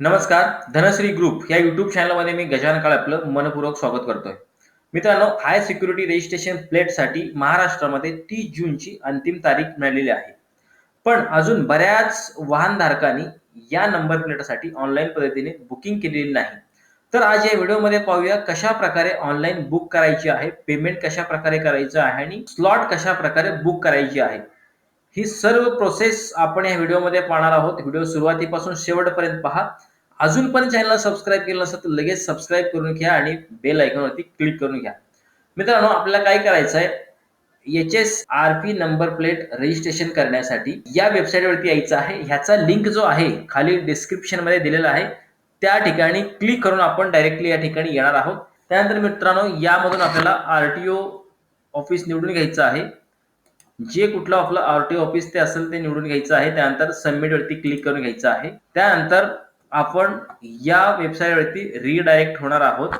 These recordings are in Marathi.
नमस्कार धनश्री ग्रुप या युट्यूब चॅनलमध्ये मी गजान काळ आपलं मनपूर्वक स्वागत करतोय. मित्रांनो हाय सिक्युरिटी रजिस्ट्रेशन प्लेटसाठी महाराष्ट्रामध्ये तीस जूनची अंतिम तारीख मिळालेली आहे. पण अजून बऱ्याच वाहनधारकांनी या नंबर प्लेटसाठी ऑनलाईन पद्धतीने बुकिंग केलेली नाही. तर आज या व्हिडिओमध्ये पाहूया कशा प्रकारे ऑनलाईन बुक करायची आहे पेमेंट कशा प्रकारे करायचं आहे आणि स्लॉट कशा प्रकारे बुक करायची आहे. ही सर्व प्रोसेस आपण या व्हिडिओमध्ये पाहणार आहोत. व्हिडिओ सुरुवातीपासून शेवटपर्यंत पहा. अजून पण चॅनलला सबस्क्राईब केलं नसेल तर लगेच सबस्क्राईब करून घ्या आणि बेल आयकॉनवरती क्लिक करून घ्या. मित्रांनो आपल्याला काय करायचं आहे? H S R P number plate registration करण्यासाठी या वेबसाईटवरती यायचं आहे. ह्याचा लिंक जो आहे खाली डिस्क्रिप्शनमध्ये दिलेला आहे. त्या ठिकाणी क्लिक करून आपण डायरेक्टली या ठिकाणी येणार आहोत. त्यानंतर मित्रांनो यामधून आपल्याला आर टी ओ ऑफिस निवडून घ्यायचं आहे. जे कुठलं आपलं आरटीओ ऑफिस ते असेल ते निवडून घ्यायचं आहे त्यानंतर सबमिट वरती क्लिक करून घ्यायचं आहे. त्यानंतर आपण या वेबसाईटवरती रिडायरेक्ट होणार आहोत.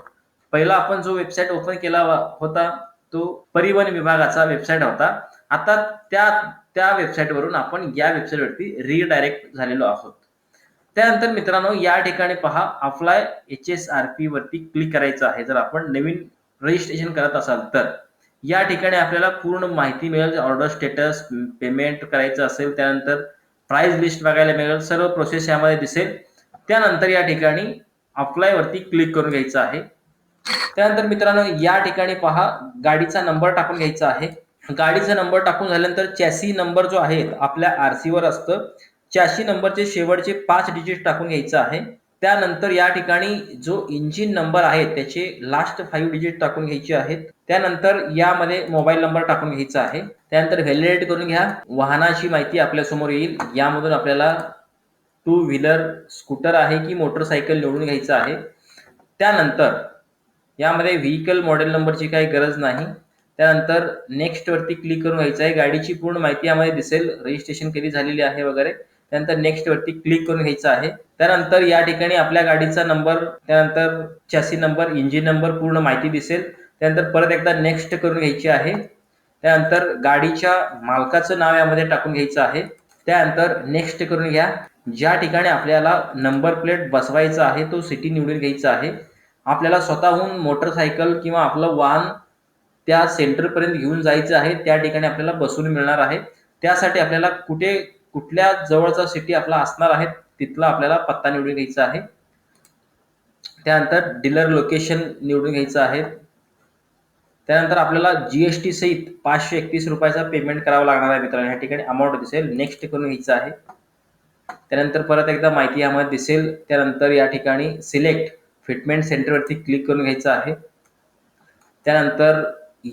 पहिला आपण जो वेबसाईट ओपन केला होता तो परिवहन विभागाचा वेबसाईट होता. आता त्या त्या वेबसाईटवरून आपण या वेबसाईटवरती रिडायरेक्ट झालेलो आहोत. त्यानंतर मित्रांनो या ठिकाणी पहा apply H S R P वरती क्लिक करायचं आहे. जर आपण नवीन रजिस्ट्रेशन करत असाल तर. या ठिकाणी आपल्याला पूर्ण माहिती मिळेल ऑर्डर स्टेटस पेमेंट करायचं असेल त्यानंतर प्राइस लिस्ट बघायला मिळेल सर्व प्रोसेस यामध्ये दिसेल. त्यानंतर या ठिकाणी अप्लाय वरती क्लिक करून घ्यायचं आहे. त्यानंतर मित्रांनो या ठिकाणी पहा गाडीचा नंबर टाकून घ्यायचा आहे. गाडीचा नंबर टाकून झाल्यानंतर चॅसी नंबर जो आहे आपल्या आरसी वर असतं. चॅसी नंबरचे शेवटचे पाच डिजिट टाकून घ्यायचं आहे. त्यानंतर या ठिकाणी जो इंजिन नंबर आहे त्याचे लास्ट फाईव्ह डिजिट टाकून घ्यायचे आहेत. त्यानंतर यामध्ये मोबाईल नंबर टाकून घ्यायचा आहे. त्यानंतर व्हॅलिडेट करून घ्या. वाहनाची माहिती आपल्यासमोर येईल. यामधून आपल्याला टू व्हीलर स्कूटर आहे की मोटरसायकल निवडून घ्यायचं आहे. त्यानंतर यामध्ये व्हीकल मॉडेल नंबरची काही गरज नाही. त्यानंतर नेक्स्ट वरती क्लिक करून घ्यायचं आहे. गाडीची पूर्ण माहिती यामध्ये दिसेल. रजिस्ट्रेशन कधी झालेली आहे वगैरे. त्यानंतर नेक्स्ट वरती क्लिक करून घ्यायचं आहे. त्यानंतर या ठिकाणी आपल्या गाडीचा नंबर त्यानंतर चॅसी नंबर इंजिन नंबर पूर्ण माहिती दिसेल. त्यानंतर परत एकदा नेक्स्ट करून घ्यायची आहे. त्यानंतर गाडीच्या मालकाचं नाव यामध्ये टाकून घ्यायचं आहे. त्यानंतर नेक्स्ट करून घ्या. ज्या ठिकाणी आपल्याला नंबर प्लेट बसवायचा आहे तो सिटी निवडून घ्यायचा आहे. आपल्याला स्वतःहून मोटरसायकल किंवा आपलं वाहन त्या सेंटरपर्यंत घेऊन जायचं आहे. त्या ठिकाणी आपल्याला बसून मिळणार आहे. त्यासाठी आपल्याला कुठे कुठल्या जवळचा सिटी आपला असणार आहे तिथला आपल्याला पत्ता निवडून घ्यायचा आहे. त्यानंतर डीलर लोकेशन निवडून घ्यायचं आहे. त्यानंतर आपल्याला जीएसटी सहित पाचशे एकतीस रुपयाचा पेमेंट करावा लागणार आहे मित्रांनो या ठिकाणी अमाऊंट दिसेल. नेक्स्ट करून घ्यायचं आहे. त्यानंतर परत एकदा माहिती यामध्ये दिसेल. त्यानंतर या ठिकाणी सिलेक्ट फिटमेंट सेंटरवरती क्लिक करून घ्यायचं आहे. त्यानंतर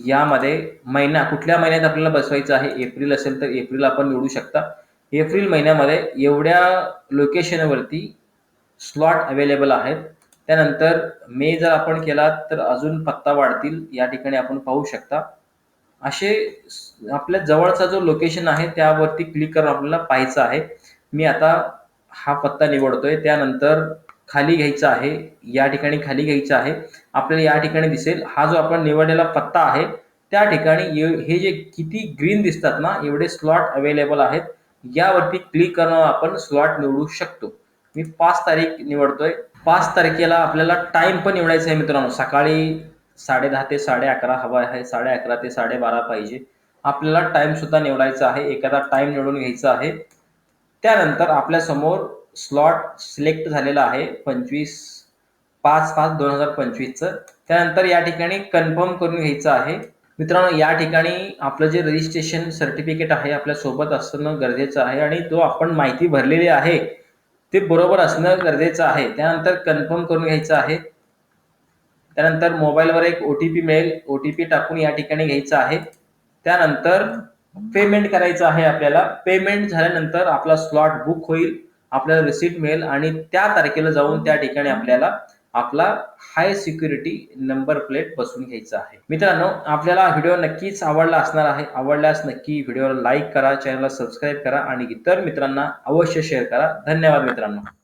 यामध्ये महिना कुठल्या महिन्यात आपल्याला बसवायचं आहे? एप्रिल असेल तर एप्रिल आपण निवडू शकता. एप्रिल महिन्यामध्ये एवढ्या लोकेशनवरती स्लॉट अवेलेबल आहेत. त्यानंतर मे जर आपण केला तर अजून पत्ता वाढतील या ठिकाणी आपण पाहू शकता. असे आपल्या जवळचा जो लोकेशन आहे त्यावरती क्लिक करून आपल्याला पाहायचं आहे. मी आता हा पत्ता निवडतोय. त्यानंतर खाली घ्यायचा आहे या ठिकाणी खाली घ्यायचा आहे. आपल्याला या ठिकाणी दिसेल. हा जो आपण निवडलेला पत्ता आहे त्या ठिकाणी हे जे किती ग्रीन दिसतात ना एवढे स्लॉट अवेलेबल आहेत. यावरती क्लिक करून आपण स्लॉट निवडू शकतो. मी पाच तारीख निवडतोय. पाच तारखेला आपल्याला टाइम पण निवडायचा आहे मित्रांनो. सकाळी साडे दहा ते साडे अकरा हवा आहे. साडे अकरा ते साडेबारा पाहिजे. आपल्याला टाइम सुद्धा निवडायचा आहे. एखादा टाइम निवडून घ्यायचा आहे. त्यानंतर आपल्यासमोर स्लॉट सिलेक्ट झालेला आहे. पंचवीस पाच पाच दोन हजार पंचवीसचं. त्यानंतर या ठिकाणी कन्फर्म करून घ्यायचं आहे. मित्रांनो या ठिकाणी आपलं जे रजिस्ट्रेशन सर्टिफिकेट आहे आपल्यासोबत असणं गरजेचं आहे आणि तो आपण माहिती भरलेली आहे ते बरोबर असणं गरजेचं आहे. त्यानंतर कन्फर्म करून घ्यायचं आहे. त्यानंतर मोबाईलवर एक ओ टी पी मिळेल. ओ टी पी टाकून या ठिकाणी घ्यायचं आहे. त्यानंतर पेमेंट करायचं आहे आपल्याला. पेमेंट झाल्यानंतर आपला स्लॉट बुक होईल आपल्याला रिसिप्ट मिळेल आणि त्या तारखेला जाऊन त्या ठिकाणी आपल्याला आपला हाय सिक्युरिटी नंबर प्लेट बसून घ्यायचा आहे. मित्रांनो आपल्याला व्हिडिओ नक्कीच आवडला असणार आहे. आवडल्यास नक्की व्हिडिओला लाईक करा चॅनलला सबस्क्राईब करा आणि इतर मित्रांना अवश्य शेअर करा. धन्यवाद मित्रांनो.